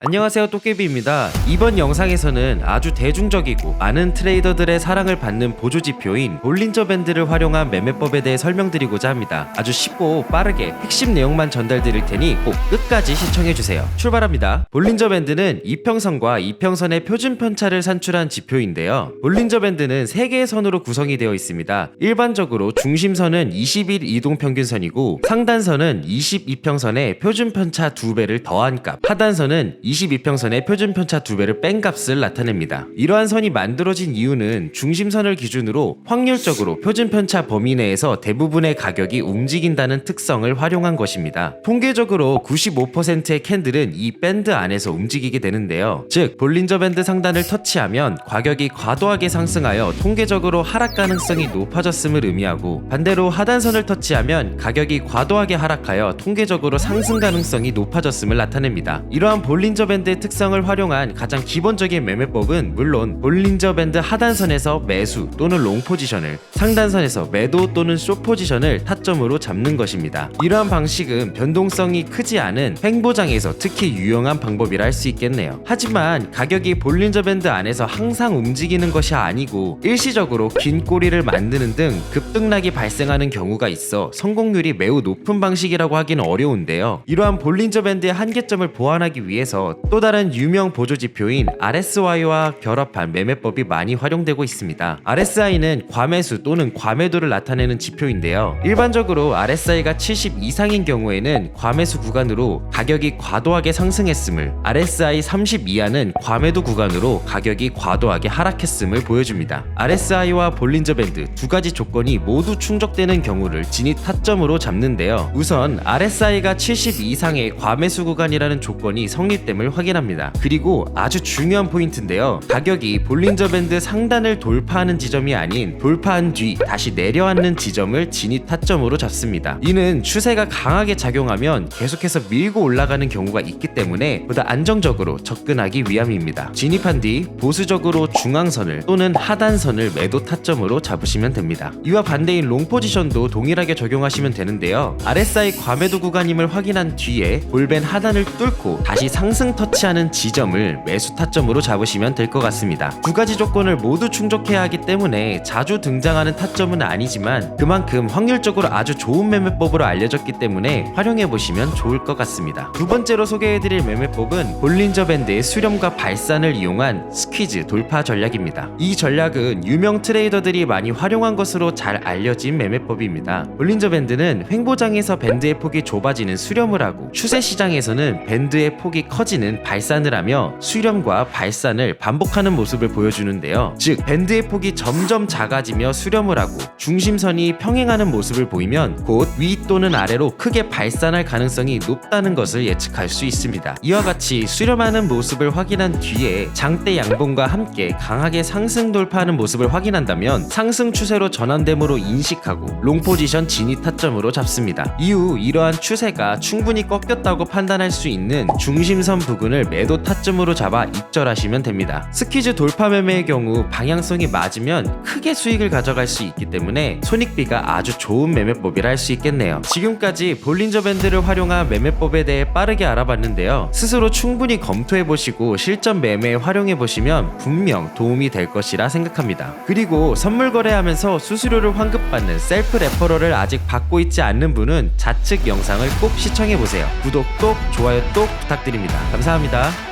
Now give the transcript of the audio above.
안녕하세요 또깨비입니다. 이번 영상에서는 아주 대중적이고 많은 트레이더들의 사랑을 받는 보조지표인 볼린저 밴드를 활용한 매매법에 대해 설명드리고자 합니다. 아주 쉽고 빠르게 핵심 내용만 전달드릴 테니 꼭 끝까지 시청해주세요. 출발합니다. 볼린저 밴드는 이평선과 이평선의 표준 편차를 산출한 지표인데요. 볼린저 밴드는 3개의 선으로 구성이 되어 있습니다. 일반적으로 중심선은 21 이동평균선이고 상단선은 22평선의 표준 편차 2배를 더한 값, 하단선은 22평선의 표준 편차 2배를 뺀 값을 나타냅니다. 이러한 선이 만들어진 이유는 중심선을 기준으로 확률적으로 표준 편차 범위 내에서 대부분의 가격이 움직인다는 특성을 활용한 것입니다. 통계적으로 95%의 캔들은 이 밴드 안에서 움직이게 되는데요. 즉, 볼린저 밴드 상단을 터치하면 가격이 과도하게 상승하여 통계적으로 하락 가능성이 높아졌음을 의미하고 반대로 하단선을 터치하면 가격이 과도하게 하락하여 통계적으로 상승 가능성이 높아졌음을 나타냅니다. 이러한 볼린저 밴드의 특성을 활용한 가장 기본적인 매매법은 물론 볼린저 밴드 하단선에서 매수 또는 롱 포지션을 상단선에서 매도 또는 숏 포지션을 타점으로 잡는 것입니다. 이러한 방식은 변동성이 크지 않은 횡보장에서 특히 유용한 방법이라 할 수 있겠네요. 하지만 가격이 볼린저 밴드 안에서 항상 움직이는 것이 아니고 일시적으로 긴 꼬리를 만드는 등 급등락이 발생하는 경우가 있어 성공률이 매우 높은 방식이라고 하기는 어려운데요. 이러한 볼린저 밴드의 한계점을 보완하기 위해서 또 다른 유명 보조 지표인 RSI와 결합한 매매법이 많이 활용되고 있습니다. RSI는 과매수 또는 과매도를 나타내는 지표인데요. 일반적으로 RSI가 70 이상인 경우에는 과매수 구간으로 가격이 과도하게 상승했음을 RSI 30 이하는 과매도 구간으로 가격이 과도하게 하락했음을 보여줍니다. RSI와 볼린저 밴드 두 가지 조건이 모두 충족되는 경우를 진입 타점으로 잡는데요. 우선 RSI가 70 이상의 과매수 구간이라는 조건이 성립 됨을 확인합니다. 그리고 아주 중요한 포인트인데요. 가격이 볼린저 밴드 상단을 돌파하는 지점이 아닌 돌파한 뒤 다시 내려앉는 지점을 진입 타점으로 잡습니다. 이는 추세가 강하게 작용하면 계속해서 밀고 올라가는 경우가 있기 때문에 보다 안정적으로 접근하기 위함입니다. 진입한 뒤 보수적으로 중앙선을 또는 하단선을 매도 타점으로 잡으시면 됩니다. 이와 반대인 롱 포지션도 동일하게 적용하시면 되는데요. RSI 과매도 구간임을 확인한 뒤에 볼벤 하단을 뚫고 다시 상승 터치하는 지점을 매수 타점으로 잡으시면 될 것 같습니다. 두 가지 조건을 모두 충족해야 하기 때문에 자주 등장하는 타점은 아니지만 그만큼 확률적으로 아주 좋은 매매법으로 알려졌기 때문에 활용해 보시면 좋을 것 같습니다. 두 번째로 소개해드릴 매매법은 볼린저 밴드의 수렴과 발산을 이용한 스퀴즈 돌파 전략입니다. 이 전략은 유명 트레이더들이 많이 활용한 것으로 잘 알려진 매매법입니다. 볼린저 밴드는 횡보장에서 밴드의 폭이 좁아지는 수렴을 하고 추세 시장에서는 밴드의 폭이 커지는 발산을 하며 수렴과 발산을 반복하는 모습을 보여주는데요. 즉 밴드의 폭이 점점 작아지며 수렴을 하고 중심선이 평행하는 모습을 보이면 곧 위 또는 아래로 크게 발산할 가능성이 높다는 것을 예측할 수 있습니다. 이와 같이 수렴하는 모습을 확인한 뒤에 장대 양봉과 함께 강하게 상승 돌파하는 모습을 확인한다면 상승 추세로 전환됨으로 인식하고 롱 포지션 진입 타점으로 잡습니다. 이후 이러한 추세가 충분히 꺾였다고 판단할 수 있는 중심선 부근을 매도 타점으로 잡아 입절하시면 됩니다. 스퀴즈 돌파 매매의 경우 방향성이 맞으면 크게 수익을 가져갈 수 있기 때문에 손익비가 아주 좋은 매매법이라 할 수 있겠네요. 지금까지 볼린저 밴드를 활용한 매매법에 대해 빠르게 알아봤는데요. 스스로 충분히 검토해 보시고 실전 매매에 활용해 보시면 분명 도움이 될 것이라 생각합니다. 그리고 선물 거래하면서 수수료를 환급받는 셀프 레퍼럴을 아직 받고 있지 않는 분은 좌측 영상을 꼭 시청해 보세요. 구독 꼭 좋아요 꼭 부탁드립니다. 감사합니다.